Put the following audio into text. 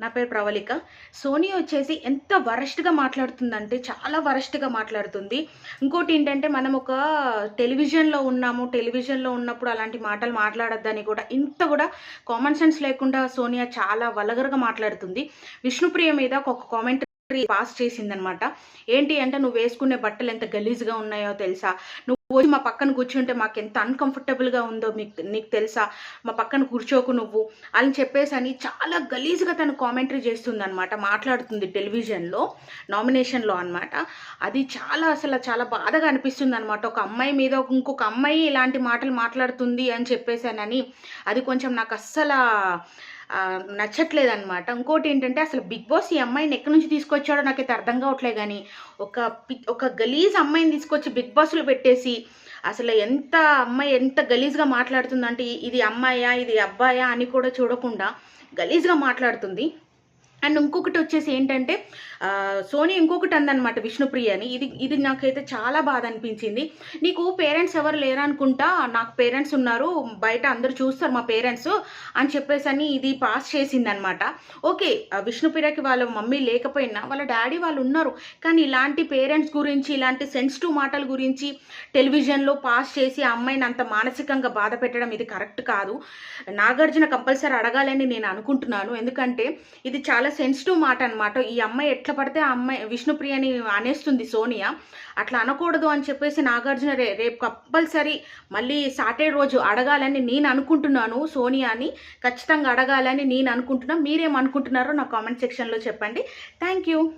నా పేరు ప్రవళిక. సోనీ వచ్చేసి ఎంత వరస్ట్గా మాట్లాడుతుందంటే చాలా వరస్ట్గా మాట్లాడుతుంది. ఇంకోటి ఏంటంటే మనం ఒక టెలివిజన్లో ఉన్నాము టెలివిజన్లో ఉన్నప్పుడు అలాంటి మాటలు మాట్లాడొద్దని కూడా ఇంత కూడా కామన్ సెన్స్ లేకుండా సోనియా చాలా వలగరగా మాట్లాడుతుంది. విష్ణుప్రియ మీద ఒక కామెంట్ పాస్ చేసిందనమాట. ఏంటి అంటే నువ్వు వేసుకునే బట్టలు ఎంత గలీజ్గా ఉన్నాయో తెలుసా? రోజు మా పక్కన కూర్చుంటే మాకు ఎంత అన్కంఫర్టబుల్గా ఉందో మీకు నీకు తెలుసా? మా పక్కన కూర్చోకు నువ్వు అని చెప్పేసి అని చాలా గలీజ్గా తను కామెంటరీ చేస్తుంది అనమాట మాట్లాడుతుంది టెలివిజన్లో నామినేషన్లో అనమాట అది చాలా అసలు చాలా బాధగా అనిపిస్తుంది అనమాట ఒక అమ్మాయి మీద ఇంకొక అమ్మాయి ఇలాంటి మాటలు మాట్లాడుతుంది అని చెప్పేసానని అది కొంచెం నాకు అస్సలు నచ్చట్లేదు అనమాట ఇంకోటి ఏంటంటే అసలు బిగ్ బాస్ ఈ అమ్మాయిని ఎక్కడి నుంచి తీసుకొచ్చాడో నాకైతే అర్థం కావట్లేదు కానీ ఒక ఒక గలీజ్ అమ్మాయిని తీసుకొచ్చి బిగ్ బాస్లో పెట్టేసి అసలు ఎంత అమ్మాయి ఎంత గలీజ్గా మాట్లాడుతుందంటే ఇది అమ్మాయా ఇది అబ్బాయా అని కూడా చూడకుండా గలీజ్గా మాట్లాడుతుంది. అండ్ ఇంకొకటి వచ్చేసి ఏంటంటే సోనీ ఇంకొకటి అందనమాట విష్ణుప్రియ అని. ఇది ఇది నాకైతే చాలా బాధ అనిపించింది. నీకు పేరెంట్స్ ఎవరు లేరనుకుంటా నాకు పేరెంట్స్ ఉన్నారు బయట అందరూ చూస్తారు మా పేరెంట్స్ అని చెప్పేసి అని ఇది పాస్ చేసింది అనమాట ఓకే విష్ణుప్రియకి వాళ్ళ మమ్మీ లేకపోయినా వాళ్ళ డాడీ వాళ్ళు ఉన్నారు. కానీ ఇలాంటి పేరెంట్స్ గురించి ఇలాంటి సెన్సిటివ్ మాటల గురించి టెలివిజన్లో పాస్ చేసి ఆ అమ్మాయిని అంత మానసికంగా బాధ పెట్టడం ఇది కరెక్ట్ కాదు. నాగార్జున కంపల్సరీ అడగాలని నేను అనుకుంటున్నాను. ఎందుకంటే ఇది చాలా సెన్సిటివ్ మాట అనమాట ఈ అమ్మాయి ఎట్లా పడితే ఆ అమ్మాయి విష్ణుప్రియని అనేస్తుంది సోనియా. అట్లా అనకూడదు అని చెప్పేసి నాగార్జున రే రేపు కంపల్సరీ మళ్ళీ సాటర్డే రోజు అడగాలని నేను అనుకుంటున్నాను సోనియాని. ఖచ్చితంగా అడగాలని నేను అనుకుంటున్నాను మీరేం అనుకుంటున్నారో నా కామెంట్ సెక్షన్లో చెప్పండి. Thank you.